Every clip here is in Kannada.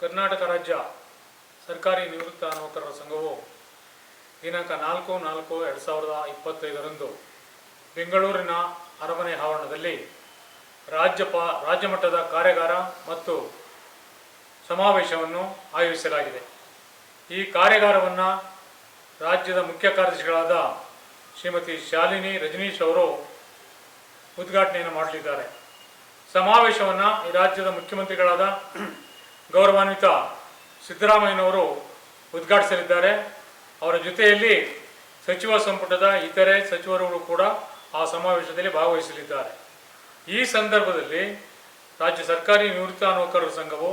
ಕರ್ನಾಟಕ ರಾಜ್ಯ ಸರ್ಕಾರಿ ನಿವೃತ್ತ ನೌಕರರ ಸಂಘವು ದಿನಾಂಕ ನಾಲ್ಕು ನಾಲ್ಕು ಎರಡು ಸಾವಿರದ ಇಪ್ಪತ್ತೈದರಂದು ಬೆಂಗಳೂರಿನ ಅರಮನೆ ಆವರಣದಲ್ಲಿ ರಾಜ್ಯಪ, ರಾಜ್ಯಮಟ್ಟದ ಕಾರ್ಯಾಗಾರ ಮತ್ತು ಸಮಾವೇಶವನ್ನು ಆಯೋಜಿಸಲಾಗಿದೆ. ಈ ಕಾರ್ಯಾಗಾರವನ್ನು ರಾಜ್ಯದ ಮುಖ್ಯ ಕಾರ್ಯದರ್ಶಿಗಳಾದ ಶ್ರೀಮತಿ ಶಾಲಿನಿ ರಜನೀಶ್ ಅವರು ಉದ್ಘಾಟನೆಯನ್ನು ಮಾಡಲಿದ್ದಾರೆ. ಸಮಾವೇಶವನ್ನು ರಾಜ್ಯದ ಮುಖ್ಯಮಂತ್ರಿಗಳಾದ ಗೌರವಾನ್ವಿತ ಸಿದ್ದರಾಮಯ್ಯನವರು ಉದ್ಘಾಟಿಸಲಿದ್ದಾರೆ. ಅವರ ಜೊತೆಯಲ್ಲಿ ಸಚಿವ ಸಂಪುಟದ ಇತರೆ ಸಚಿವರುಗಳು ಕೂಡ ಆ ಸಮಾವೇಶದಲ್ಲಿ ಭಾಗವಹಿಸಲಿದ್ದಾರೆ. ಈ ಸಂದರ್ಭದಲ್ಲಿ ರಾಜ್ಯ ಸರ್ಕಾರಿ ನಿವೃತ್ತ ನೌಕರರ ಸಂಘವು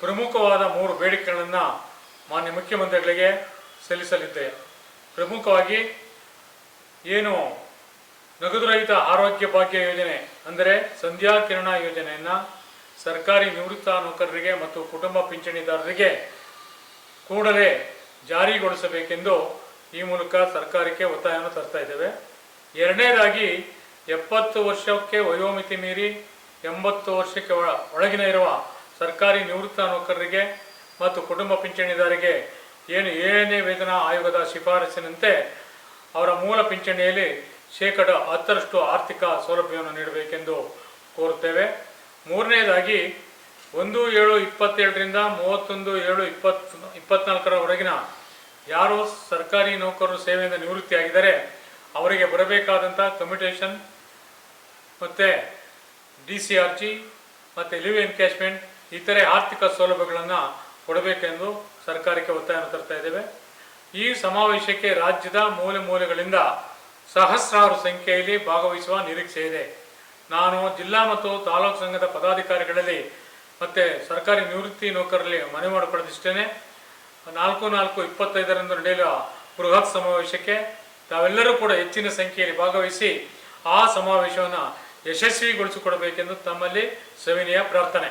ಪ್ರಮುಖವಾದ ಮೂರು ಬೇಡಿಕೆಗಳನ್ನು ಮಾನ್ಯ ಮುಖ್ಯಮಂತ್ರಿಗಳಿಗೆ ಸಲ್ಲಿಸಲಿದೆ. ಪ್ರಮುಖವಾಗಿ ಏನು ನಗದು ರಹಿತ ಆರೋಗ್ಯ ಭಾಗ್ಯ ಯೋಜನೆ ಅಂದರೆ ಸಂಧ್ಯಾ ಕಿರಣ ಯೋಜನೆಯನ್ನು ಸರ್ಕಾರಿ ನಿವೃತ್ತ ನೌಕರರಿಗೆ ಮತ್ತು ಕುಟುಂಬ ಪಿಂಚಣಿದಾರರಿಗೆ ಕೂಡಲೇ ಜಾರಿಗೊಳಿಸಬೇಕೆಂದು ಈ ಮೂಲಕ ಸರ್ಕಾರಕ್ಕೆ ಒತ್ತಾಯವನ್ನು ತರ್ತಾ ಇದ್ದೇವೆ. ಎರಡನೇದಾಗಿ, ಎಪ್ಪತ್ತು ವರ್ಷಕ್ಕೆ ವಯೋಮಿತಿ ಮೀರಿ ಎಂಬತ್ತು ವರ್ಷಕ್ಕೆ ಒಳ- ಒಳಗಿನ ಇರುವ ಸರ್ಕಾರಿ ನಿವೃತ್ತ ನೌಕರರಿಗೆ ಮತ್ತು ಕುಟುಂಬ ಪಿಂಚಣಿದಾರರಿಗೆ ಏನು ಏಳನೇ ವೇತನ ಆಯೋಗದ ಶಿಫಾರಸಿನಂತೆ ಅವರ ಮೂಲ ಪಿಂಚಣಿಯಲ್ಲಿ ಶೇಕಡ ಹತ್ತರಷ್ಟು ಆರ್ಥಿಕ ಸೌಲಭ್ಯವನ್ನು ನೀಡಬೇಕೆಂದು ಕೋರುತ್ತೇವೆ. ಮೂರನೆಯದಾಗಿ ಒಂದು ಏಳು ಇಪ್ಪತ್ತೇಳರಿಂದ ಮೂವತ್ತೊಂದು ಏಳು ಇಪ್ಪತ್ತು ಇಪ್ಪತ್ನಾಲ್ಕರವರೆಗಿನ ಯಾರು ಸರ್ಕಾರಿ ನೌಕರರು ಸೇವೆಯಿಂದ ನಿವೃತ್ತಿಯಾಗಿದ್ದಾರೆ, ಅವರಿಗೆ ಬರಬೇಕಾದಂಥ ಕಮ್ಯುಟೇಷನ್ ಮತ್ತು ಡಿ ಸಿ ಆರ್ ಜಿ ಮತ್ತು ಲಿವ್ ಎನ್ಕ್ಯಾಶ್ಮೆಂಟ್ ಇತರೆ ಆರ್ಥಿಕ ಸೌಲಭ್ಯಗಳನ್ನು ಕೊಡಬೇಕೆಂದು ಸರ್ಕಾರಕ್ಕೆ ಒತ್ತಾಯವನ್ನು ತರ್ತಾ ಇದ್ದೇವೆ. ಈ ಸಮಾವೇಶಕ್ಕೆ ರಾಜ್ಯದ ಮೂಲೆ ಮೂಲೆಗಳಿಂದ ಸಹಸ್ರಾರು ಸಂಖ್ಯೆಯಲ್ಲಿ ಭಾಗವಹಿಸುವ ನಿರೀಕ್ಷೆ ಇದೆ. ನಾನು ಜಿಲ್ಲಾ ಮತ್ತು ತಾಲೂಕು ಸಂಘದ ಪದಾಧಿಕಾರಿಗಳಲ್ಲಿ ಮತ್ತೆ ಸರ್ಕಾರಿ ನಿವೃತ್ತಿ ನೌಕರರಲ್ಲಿ ಮನವಿ ಮಾಡಿಕೊಳ್ಳೋದಿಷ್ಟೇ ನಾಲ್ಕು ನಾಲ್ಕು ಇಪ್ಪತ್ತೈದರಂದು ನಡೆಯಲು ಬೃಹತ್ ಸಮಾವೇಶಕ್ಕೆ ತಾವೆಲ್ಲರೂ ಕೂಡ ಹೆಚ್ಚಿನ ಸಂಖ್ಯೆಯಲ್ಲಿ ಭಾಗವಹಿಸಿ ಆ ಸಮಾವೇಶವನ್ನು ಯಶಸ್ವಿಗೊಳಿಸಿಕೊಡಬೇಕೆಂದು ತಮ್ಮಲ್ಲಿ ಸವಿನಯ ಪ್ರಾರ್ಥನೆ.